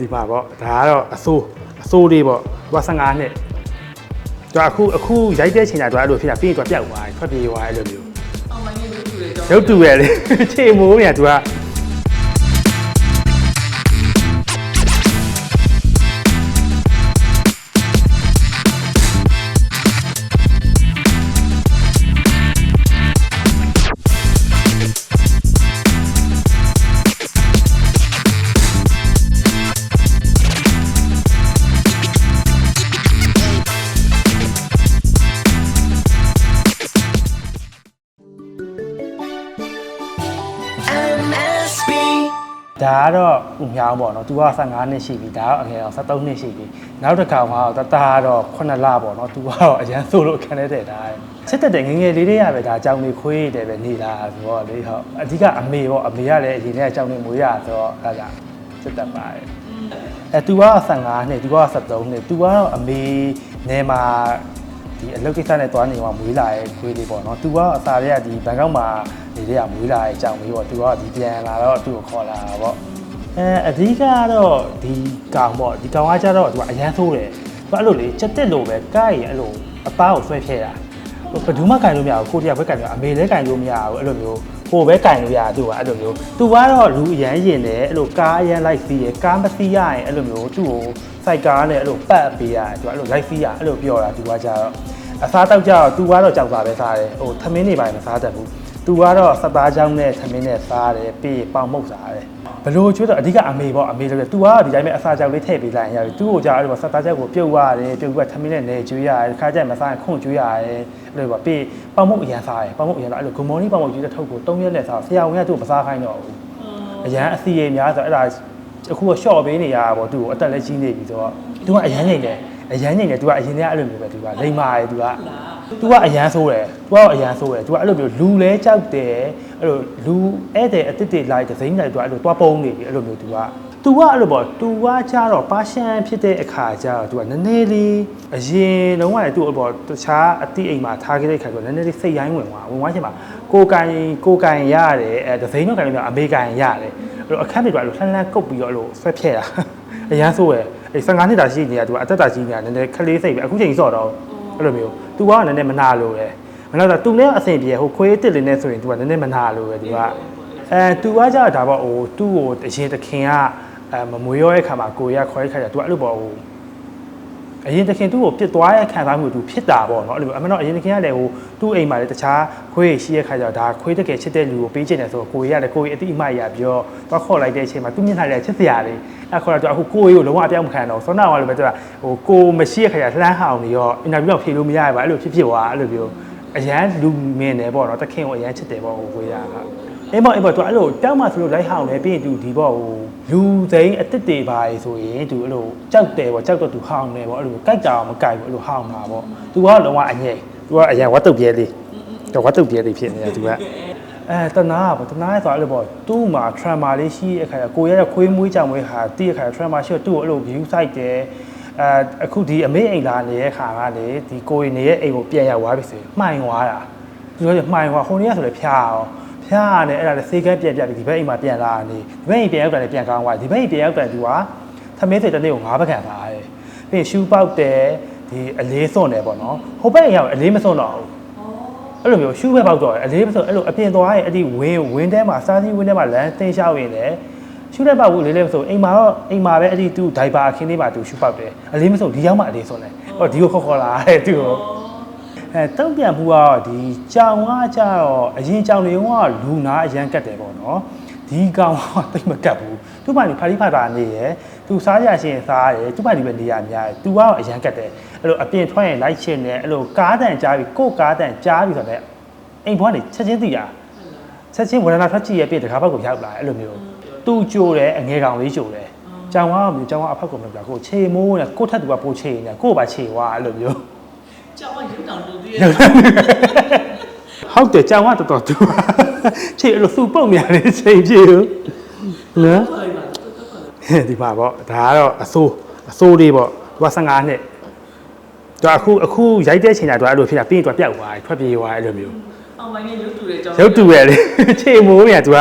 ဒီမှာပေါ့ဒါကတော့အစိုးအစိုးလေးပေါ့သူက15နှစ်သူကအခုအခုရိုက်တဲ့ချိန်ကျတော့အဲ့လိုဖြစ်တာပြီးရင်သူကပျောက်သွားတယ်ထွက်ပြေးသွားတယ်အဲ့လိုမျိုးအောင်မိုင်းလေးလို့တူတယ်ကြောင့်ရုပ်တူရဲ့လေခြေမိုးမြန်သူက ဒါကတော့ဥမြောင်းပေါ့နော်သူက15နှစ်ရှိပြီဒါတော့အငယ်တော့73နှစ်ရှိပြီနောက်တစ်ခါမှာတော့တသားတော့9လပေါ့နော်သူကတော့အရန်ဆိုလို့ခံရတဲ့ဒါစစ်တက်တဲ့ငငယ်လေးတွေရပဲဒါအကြောင်းလေးခွေးတယ်ပဲနေလာဆိုတော့လေဟုတ်အဓိကအမေပေါ့အမေကလည်းအရင်ကအကြောင်းလေးမွေးရဆိုတော့အဲ့ဒါစစ်တက်ပါတယ်အဲသူက15နှစ်သူက73နှစ်သူကတော့အမေနေမှာဒီအလုပ်ကိစ္စနဲ့တွားနေမှာမွေးလာရဲ့ခွေးလေးပေါ့နော်သူကအစားရကဒီဘန်ကောက်မှာ တဲ့ကမွေးလာရဲ့အကြောင်းလေးပေါ့။ तू ကဒီပြန်လာတော့သူ့ကိုခေါ်လာတာပေါ့။အဲအဓိကကတော့ဒီကောင်ပေါ့ဒီကောင်ကကြတော့သူကအရန်ဆိုးတယ်သူကအဲ့လိုလေချက်တက်လို့ပဲကားရင်အဲ့လိုအသားကိုဆွဲဖြဲတာဘယ်သူမှကင်လို့မရဘူးကိုတယောက်ပဲကင်လို့အမေလည်းကင်လို့မရဘူးအဲ့လိုမျိုးကိုပဲကင်လို့ရသူကအဲ့လိုမျိုးသူကတော့လူအရန်ရင်တယ်အဲ့လိုကားအရန်လိုက်စီးတယ်ကားမစီးရရင်အဲ့လိုမျိုးသူ့ကိုစိုက်ကားနဲ့အဲ့လိုပတ်ပေးရတယ်သူကအဲ့လိုလိုက်စီးရအဲ့လိုပြောတာသူကကြတော့အစားတောက်ကြတော့သူကတော့ကြောက်တာပဲစားတယ်ဟိုသမင်းနေပိုင်းမစားတတ်ဘူး သူကတော့စသားချောင်းနဲ့သမင်းနဲ့စားတယ်ပြီးရင်ပေါင်မုတ်စားတယ်ဘလို့ကျွတ်တော့အဓိကအမေပေါ့အမေလို့ပြသူကဒီတိုင်းပဲအစာကြောက်လေးထည့်ပေးလိုက်ရင်ရတယ်သူ့ကိုကြာအဲ့လိုဆက်သားချက်ကိုပြုတ်ရတယ်ပြုတ်ပြီးထမင်းနဲ့နေကျွေးရတယ်ခါကျရင်မစားရင်ခွန့်ကျွေးရတယ်အဲ့လိုပေါ့ပြီးပေါင်မုတ်အရန်စားတယ်ပေါင်မုတ်အရန်စားအဲ့လိုဂုံမော်နီပေါင်မုတ်ကြီးတဲ့ထုတ်ကို၃ရက်နဲ့စားဆရာဝန်ကသူ့ကိုမစားခိုင်းတော့ဘူးအရန်အစီရများဆိုအဲ့ဒါအခုကရှော့ပေးနေရတာပေါ့သူ့ကိုအသက်လည်းကြီးနေပြီဆိုတော့သူကအရန်နေတယ်အရန်နေတယ်သူကအရင်ကအဲ့လိုမျိုးပဲသူကလိမ္မာတယ်သူက तू ကအရန်ဆိုးတယ် तू ကအရန်ဆိုးတယ် तू ကအဲ့လိုမျိုးလူလဲကြောက်တယ်အဲ့လိုလူဧည့်သည်အစ်စ်တွေလိုက်တဲ့ဇိမ်းလိုက် तू အဲ့လိုတွားပုံးနေပြီအဲ့လိုမျိုး तू က तू ကအဲ့လိုပေါ့ तू ကကြတော့ပါရှန်ဖြစ်တဲ့အခါကျတော့ तू ကနည်းနည်းလေးအရင်တော့ကလည်း तू ပေါ့တခြားအတိအိမ်မှာထားခဲ့တဲ့ခါကျတော့နည်းနည်းလေးစိတ်ရိုင်းဝင်သွားဝင်သွားချင်းမှာကိုကန်ကိုကန်ရတယ်အဲဒဇိမ်းတော့ကန်လို့မျိုးအမေကန်ရတယ်အဲ့လိုအခန်းတွေတော့အဲ့လိုလှမ်းလှမ်းကုတ်ပြီးတော့အဲ့လိုဆွဲဖြဲတာအရန်ဆိုးရယ်အဲ15နှစ်တာရှိနေတာ तू ကအသက်တာကြီးနေတာနည်းနည်းခလေးစိတ်ပဲအခုချိန်စော့တော့ အဲ့လိုမျိုး तू ကနည်းနည်းမနာလို့ပဲမနာတော့ तू လည်းအဆင်ပြေဟိုခွေးတစ်လေးနဲ့ဆိုရင် तू ကနည်းနည်းမနာလို့ပဲ तू ကအဲ तू ကကြာဒါပေါ့ဟို तू ကိုအရင်တခင်ကအဲမမွေးရောတဲ့ခါမှာကိုရခွဲခိုင်းတာ तू အဲ့လိုပေါ့ဟို အရင်တခင်သူ့ကိုပြစ်သွားရဲ့ခံစားမှု तू ဖြစ်တာပေါ့နော်အဲ့လိုအမှန်တော့အရင်တခင်ကလည်းဟိုသူ့အိမ်မှာလည်းတခြားခွေးရှိရဲ့ခါကျတော့ဒါခွေးတကယ်ချစ်တဲ့လူကိုပေးချင်တယ်ဆိုတော့ကိုရလည်းကိုရအတိအမှရပြောတော့ခေါ်လိုက်တဲ့အချိန်မှာသူမျက်နှာလည်းချစ်စရာလေးအဲ့ခေါ်တော့ तू အခုကိုရကိုလုံးဝအပြောင်းမခံတော့စောနာကလည်းပဲသူကဟိုကိုမရှိရဲ့ခါကျလှမ်းဟောင်းနေရောအင်တာဗျူးတော့ဖြေလို့မရပါအဲ့လိုဖြစ်ဖြစ်သွားအဲ့လိုမျိုးအရန်လူမင်းတယ်ပေါ့နော်တခင်ကိုအရန်ချစ်တယ်ပေါ့ဟိုဝေးရက အေးမောအေးမောသူအဲ့လိုတောက်မှဆိုလို့လိုက်ဟောင်းတယ်ပြီးရင်သူဒီပေါ့ဟိုလူသိန်းအစ်စ်တွေပါလေဆိုရင်သူအဲ့လိုကြောက်တယ်ပေါ့ကြောက်တော့သူဟောင်းတယ်ပေါ့အဲ့လိုကြိုက်တာမကြိုက်ဘူးအဲ့လိုဟောင်းတာပေါ့သူကလုံးဝအငြိမ်သူကအရန်ဝတ်တုတ်ပြဲလေးတော့ဝတ်တုတ်ပြဲလေးဖြစ်နေတာသူကအဲတနာပေါ့တနာရဲ့ဆိုအဲ့လိုပေါ့သူ့မှာ trauma လေးရှိတဲ့အခါကျကိုရတဲ့ခွေးမွေးကြောင်မွေးဟာတည့်အခါ trauma ရှိတော့သူ့ကိုအဲ့လို view site တယ်အဲအခုဒီအမေအိမ်လာနေတဲ့ခါကလေဒီကိုရီနေတဲ့အိမ်ကိုပြန်ရောက်သွားပြီဆိုရင်မှိုင်သွားတာသူတို့ကမှိုင်ဟွာဟိုနေ့ကဆိုလည်းဖျားအောင် ဖျားရတယ်အဲ့ဒါလည်းစေကန်းပြန်ပြပြီးဒီဘက်အိမ်မှာပြန်လာနေဒီဘက်အိမ်ပြန်ရောက်တယ်ပြန်ကောင်းသွားဒီဘက်အိမ်ပြန်ရောက်တယ်သူကသမင်းစိတ်တစ်နေ့ကို၅ဘက်ခံပါရဲ့ပြီးရင်ရှူးပေါက်တယ်ဒီအလေးစွန့်တယ်ပေါ့နော်ဟိုဘက်အိမ်ရောက်အလေးမစွန့်တော့ဘူးအဲ့လိုမျိုးရှူးပဲပေါက်တော့တယ်အလေးမစွန့်အဲ့လိုအပြင်သွားရဲ့အဲ့ဒီဝင်းဝင်းထဲမှာစားသီးဝင်းထဲမှာလမ်းတင်းရှောက်ရင်လည်းရှူးတဲ့ပေါက်ဘူးလေးလေးမစွန့်အိမ်မှာတော့အိမ်မှာပဲအဲ့ဒီသူဒိုင်ပါအခင်းလေးမှာသူရှူးပေါက်တယ်အလေးမစွန့်ဒီရောက်မှအလေးစွန့်တယ်ဟောဒီကိုခေါက်ခေါ်လာတဲ့သူကို အဲတုံ့ပြန်မှုကတော့ဒီကြောင်ကကြတော့အရင်ကြောင်တွေကလူနာအရန်ကတ်တယ်ပေါ့နော်ဒီကောင်ကတိတ်မကတ်ဘူးသူ့ဘာလို့ဖာလီဖာတာနေရယ်သူစားရရှင်စားရယ်သူ့ဘာလို့ပဲနေရများရယ်သူကတော့အရန်ကတ်တယ်အဲ့လိုအပြင်ထွက်ရင်လိုက်ချင်တယ်အဲ့လိုကားတန်ကြားပြီးကို့ကားတန်ကြားပြီးဆိုတော့အိမ်ဘွားနေချက်ချင်းတည်တာချက်ချင်းဝရဏထွက်ကြည့်ရပြတကားဘက်ကိုရောက်လာတယ်အဲ့လိုမျိုးသူကြိုတယ်အငယ်ကောင်လေးကြိုတယ်ကြောင်ကမျိုးကြောင်ကအဖက်ကိုမပြကိုခြေမိုးနဲ့ကို့ထက်သူကပိုးခြေနေကို့ပါခြေွားအဲ့လိုမျိုး ကြောက်ရုပ်တောင်တူသေးဟုတ်တယ်ကြောင်ကတော်တော်တူချိန်အဲ့လိုစုပုတ်နေရတယ်ချိန်ပြေလို့နော်တယ်ပါဒီမှာပေါ့ဒါကတော့အစိုးအစိုးလေးပေါ့သူက15နှစ်သူကအခုအခုရိုက်တဲ့ချိန်ကျတော့အဲ့လိုဖြစ်တာပြီးရင်သူကပျောက်သွားတယ်ထွက်ပြေးသွားတယ်အဲ့လိုမျိုးအောင်မိုင်းလေးရုပ်တူတယ်ကြောင့်ရုပ်တူရဲ့လေချိန်မိုးမြန်သူက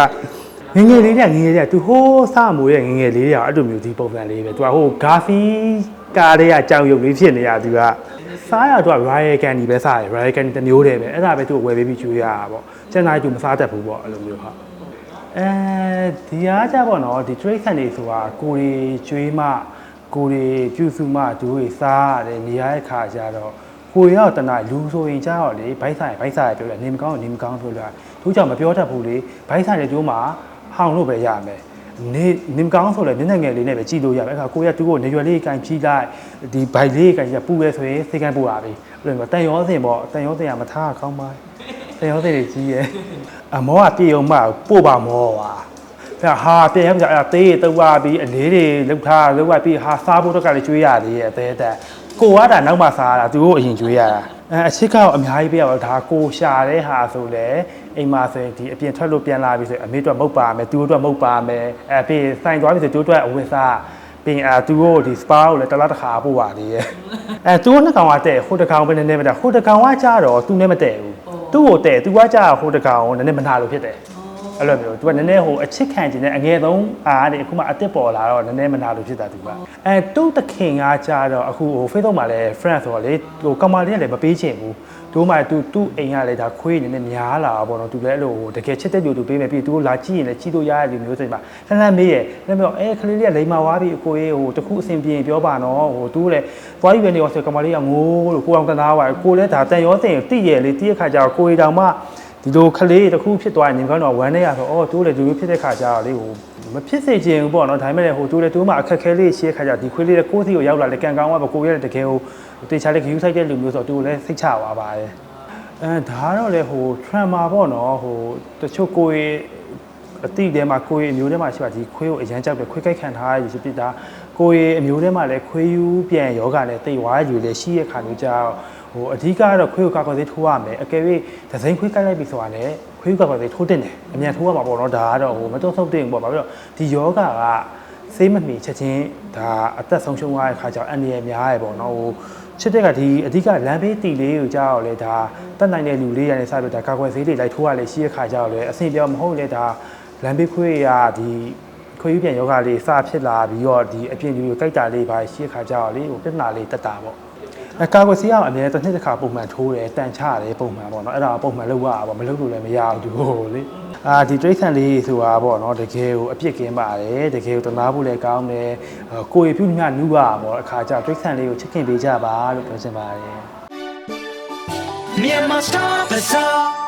ငယ်ငယ်လေးတွေကငယ်ငယ်လေးကသူဟိုးစမိုးရဲ့ငယ်ငယ်လေးတွေကအဲ့လိုမျိုးဒီပုံစံလေးပဲသူကဟိုဂါဖီ ကားတွေကကြောင်ရုပ်လေးဖြစ်နေရသူကစားရတော့ Royal Candy ပဲစားရ Royal Candy တစ်မျိုးတည်းပဲအဲ့ဒါပဲသူ့ကိုဝယ်ပေးပြီးကျွေးရတာပေါ့ကျန်တာသူမစားတတ်ဘူးပေါ့အဲ့လိုမျိုးဟုတ်အဲဒီအားကြပေါ့နော်ဒီ trade ဆန်တွေဆိုတာကိုရီကျွေးမှကိုရီပြုစုမှသူတွေစားရတယ်နေရာရဲ့ခါကျတော့ကိုရီရောက်တနာလူဆိုရင်ကြတော့လေဘိုက်ဆိုင်ဘိုက်ဆိုင်ပြောတယ်နေမကောင်းနေမကောင်းပြောလိုက်သူကြောင့်မပြောတတ်ဘူးလေဘိုက်ဆိုင်တွေကျိုးမှာဟောင်လို့ပဲရမယ် နေနေမကောင်းဆိုလဲမျက်နှာငယ်လေးနဲ့ပဲကြည့်လို့ရမယ်အခါကိုရီကသူ့ကိုနေရွယ်လေးကန်ကြီးလိုက်ဒီဘိုက်လေးကန်ကြီးပူရဲဆိုရင်စိတ်ကန်းပူလာပြီအဲ့လိုမျိုးတန်ရောစင်ပေါ့တန်ရောစင်ကမထားကောင်းပါတန်ရောစင်တွေကြီးရဲ့အမောကပြေုံမှပို့ပါမောပါအဲ့ဟာပြန်ရောက်ကြအဲ့တေးတုပ်သွားပြီးအလေးတွေလှုပ်ထားလှုပ်လိုက်ပြီးဟာစားဖို့တော့ကလည်းကျွေးရသေးရဲ့အသေးတက်ကိုကတာနောက်မှစားရတာသူတို့အရင်ကျွေးရတာ အဲအချစ်ကတော့အများကြီးပြရပါတော့ဒါကိုရှာတဲ့ဟာဆိုလေအိမ်မှာဆိုရင်ဒီအပြင်ထွက်လို့ပြန်လာပြီဆိုရင်အမေတို့မုတ်ပါမယ်သူတို့မုတ်ပါမယ်အဲပြီးစိုင်သွားပြီဆိုသူတို့အဝတ်စားပြီးအာသူတို့ဒီ spa ကိုလည်းတစ်လားတစ်ခါပို့ပါသေးရဲ့အဲသူတို့နှစ်ကောင်ကတဲ့ဟိုတစ်ကောင်ပဲနည်းနည်းမတဲ့ဟိုတစ်ကောင်ကကြတော့သူနဲ့မတဲ့ဘူးသူ့ကိုတဲ့သူကကြဟိုတစ်ကောင်ကိုနည်းနည်းမနာလို့ဖြစ်တယ် အဲ့လိုမျိုးသူကနည်းနည်းဟိုအချစ်ခံခြင်းနဲ့အငယ်ဆုံးအားတွေအခုမှအစ်စ်ပေါ်လာတော့နည်းနည်းမနာလို့ဖြစ်တာသူကအဲတုတ်တခင်ကကြာတော့အခုဟို Facebook မှာလည်း friend ဆိုတော့လေဟိုကောင်မလေးကလည်းမပေးချင်ဘူးတို့မှသူသူ့အိမ်ကလည်းဒါခွေးနေနဲ့များလာပေါ့နော်သူလည်းအဲ့လိုတကယ်ချစ်တဲ့လူသူပေးမယ်ပြီးသူလာကြည့်ရင်လည်းကြည့်လို့ရတဲ့လူမျိုးစိမ့်ပါလှမ်းလှမ်းမေးရလှမ်းပြောအဲခလေးလေးကလိမ္မာဝါးပြီးအကိုရေးဟိုတခုအဆင်ပြေရင်ပြောပါနော်ဟိုသူလည်းသွားယူပဲနေရောဆိုကမလေးကငိုးလို့ကိုအောင်ကသားဝါကိုလည်းဒါတန်ရောစင်တိရလေတိရခါကျတော့ကိုရီတောင်မှ ဒီလိုခလေးတစ်ခုဖြစ်သွားရင်ညီမကတော့ဝမ်းနေရဆိုအော်တိုးလေဒီလိုဖြစ်တဲ့ခါကျတော့လေဟိုမဖြစ်စေချင်ဘူးပေါ့နော်ဒါပေမဲ့လည်းဟိုတိုးလေတိုးမှအခက်ခဲလေးရှိတဲ့ခါကျဒီခွေးလေးကိုယ့်စီကိုရောက်လာလေကန်ကောင်းကပကိုရဲတကယ်ဟိုတေချာလေးဂယူးဆိုင်တဲ့လူမျိုးဆိုတော့တိုးလည်းစိတ်ချသွားပါတယ်အဲဒါတော့လေဟို trauma ပေါ့နော်ဟိုတချို့ကိုယ်အတိထဲမှာကိုယ်အမျိုးထဲမှာရှိပါဒီခွေးကိုအရန်ကြောက်တယ်ခွေးကိုက်ခံထားရဖြစ်တာကိုယ်အမျိုးထဲမှာလည်းခွေးယူပြန်ယောဂနဲ့တိတ်ဝါယူလေရှိတဲ့ခါမျိုးကြောက် ဟိုအဓိကကတော့ခွေးကိုကာကွယ်ဆေးထိုးရမယ်အကယ်၍ဒဇိန်ခွေးကိုက်လိုက်ပြီဆိုတာလည်းခွေးကိုကာကွယ်ဆေးထိုးတင်တယ်အမြန်ထိုးရမှာပေါ့နော်ဒါကတော့ဟိုမတော့ဆုပ်တင်ပေါ့ဘာဖြစ်လို့ဒီယောဂကဆေးမမီချက်ချင်းဒါအသက်ဆုံးရှုံးရတဲ့ခါကျတော့အန္တရာယ်များရပေါ့နော်ဟိုချစ်တဲ့ကဒီအဓိကလမ်းဘေးတီလေးကိုကြောက်လေဒါတက်နိုင်တဲ့လူလေးရနေစပြီးဒါကာကွယ်ဆေးတွေလိုက်ထိုးရလေရှိရခါကြောက်လေအဆင်ပြေမဟုတ်လေဒါလမ်းဘေးခွေးရဒီခွေးပြန်ယောဂလေးစဖြစ်လာပြီးတော့ဒီအပြင်လူကိုကြိုက်တာလေးပါရှိရခါကြောက်လေဟိုပြဿနာလေးတက်တာပေါ့အ ကာကွယ်ဆေးအောင်အများတစ်နှစ်တစ်ခါပုံမှန်ထိုးတယ်တန်ချတယ်ပုံမှန်ပေါ့နော်အဲ့ဒါပုံမှန်လုပ်ရတာပေါ့မလုပ်လို့လည်းမရဘူးသူဟိုလေအာဒီတိရစ္ဆာန်လေးဆိုတာပေါ့နော်တကယ်ကိုအပြစ်ကင်းပါတယ်တကယ်ကိုတနာဖို့လည်းကောင်းတယ်အာကိုယ်ပြုမြနူးရပေါ့အခါကျတိရစ္ဆာန်လေးကိုချစ်ခင်ပေးကြပါလို့ပြောချင်ပါတယ် Myanmar Star Bazaar